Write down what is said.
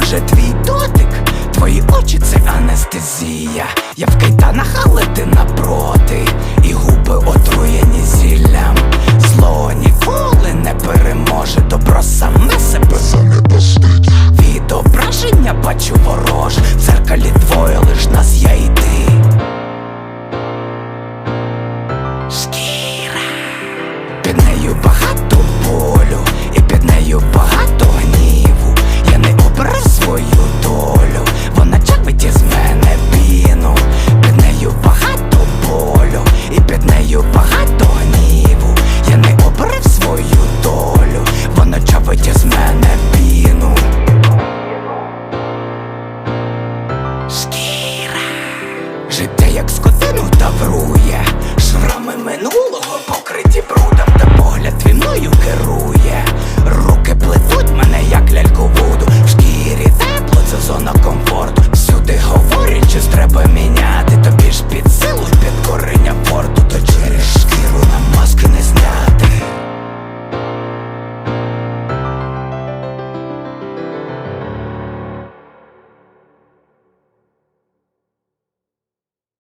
Може твій дотик, твої очі це анестезія. Я в кайтанах, але ти напроти, і губи от як скотину таврує.